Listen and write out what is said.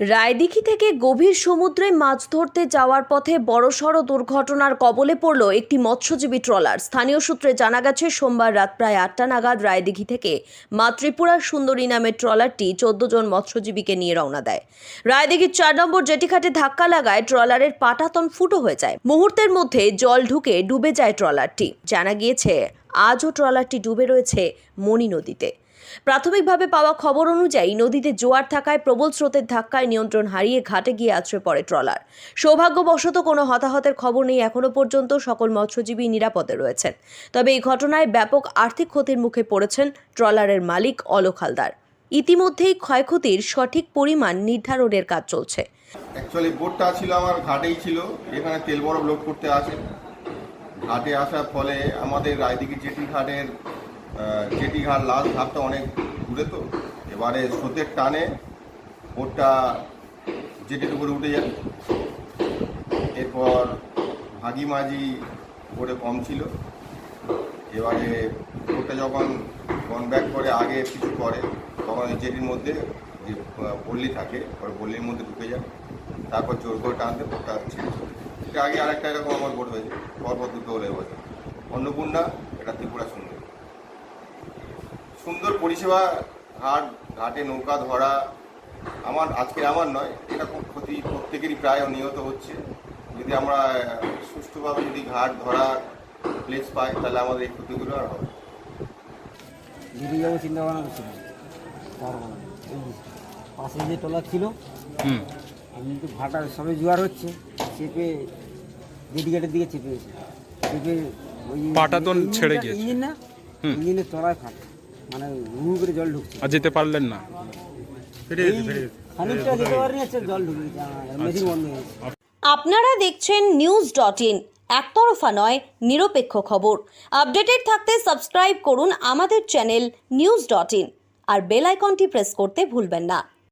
রায়দিঘি থেকে গভীর সমুদ্রে মাছ ধরতে যাওয়ার পথে বড়সড় দুর্ঘটনার কবলে পড়ল একটি মৎস্যজীবী ট্রলার। স্থানীয় সূত্রে জানা গেছে, সোমবার রাত প্রায় আটটা নাগাদ রায়দিঘি থেকে মা ত্রিপুরার সুন্দরী নামের ট্রলারটি চোদ্দ জন মৎস্যজীবীকে নিয়ে রওনা দেয়। রায়দিঘির চার নম্বর জেটিঘাটে ধাক্কা লাগায় ট্রলারের পাটাতন ফুটো হয়ে যায়। মুহূর্তের মধ্যে জল ঢুকে ডুবে যায় ট্রলারটি। জানা গিয়েছে, আজও ট্রলারটি ডুবে রয়েছে মণি নদীতে। প্রাথমিকভাবে পাওয়া খবর অনুযায়ী নদীতে জোয়ার থাকায় প্রবল স্রোতের ধাক্কায় নিয়ন্ত্রণ হারিয়ে ঘাটে গিয়ে আছড়ে পড়ে ট্রলার। সৌভাগ্যবশত কোনো হতাহতের খবর নেই এখনও পর্যন্ত, সকল মৎস্যজীবী নিরাপদে রয়েছেন। তবে এই ঘটনায় ব্যাপক আর্থিক ক্ষতির মুখে পড়েছেন ট্রলারের মালিক অলোক হালদার। ইতিমধ্যেই ক্ষয়ক্ষতির সঠিক পরিমাণ নির্ধারণের কাজ চলছে। অ্যাকচুয়ালি বোটটা ছিল আমার, ঘাটেই ছিল। এখানে তেল বরফ লোড করতে আসে। ঘাটে আসার ফলে আমাদের রায়দিঘি জেটি ঘাটের আহ, জেটি ঘাট লাস্ট ধাপটা অনেক দূরে তো? এবারে স্রোতের টানে বোটটা জেটির উপরে উঠে যায় এরপর ভাগি মাঝি বোটে কম ছিল। এবারে বোটটা যখন গন ব্যাক করে আগে কিছু করে তখন জেটির মধ্যে যে পল্লী থাকে ওর পল্লীর মধ্যে ঢুকে যায়। তারপর জোর করে টানতে যায়। এটা আগে আরেকটা এরকম আমার বোট হয়েছে। পরপর দুটো হলে বছর অন্নপূর্ণা এটা ত্রিপুরা সুন্দর। সুন্দর পরিষেবা ঘাট ঘাটে নৌকা ধরা আমার আজকে আমার নয় এটা খুব ক্ষতি প্রত্যেকেরই প্রায় নিহত হচ্ছে যদি আমরা সুষ্ঠুভাবে যদি ঘাট ধরার প্লেস পাই তাহলে আমাদের এই ক্ষতিগুলো আর হবে। যাব চিন্তা ভাবনা করছিলাম তারপর পাশে যে টলার ছিল হুম এমনি তো ভাটা সবে জোয়ার হচ্ছে চেপে গেটের দিকে চেপে গেছে চেপে ওই পাটাতন ইঞ্জিনটা- ছেড়ে গিয়েছে। ইঞ্জিন না। ইঞ্জিনের তলায় ফাট মানে হু করে জল ঢুকছে। আর যেতে পারলেন না। খানিকটা যেতে পারিনি জল ঢুকে মেশিন বন্ধ হয়ে গেছে। আপনারা দেখছেন নিউজ ডট ইন একতরফা নয় নিরপেক্ষ খবর। আপডেটেড থাকতে সাবস্ক্রাইব করুন আমাদের চ্যানেল নিউজ ডট ইন আর বেল আইকনটি প্রেস করতে ভুলবেন না।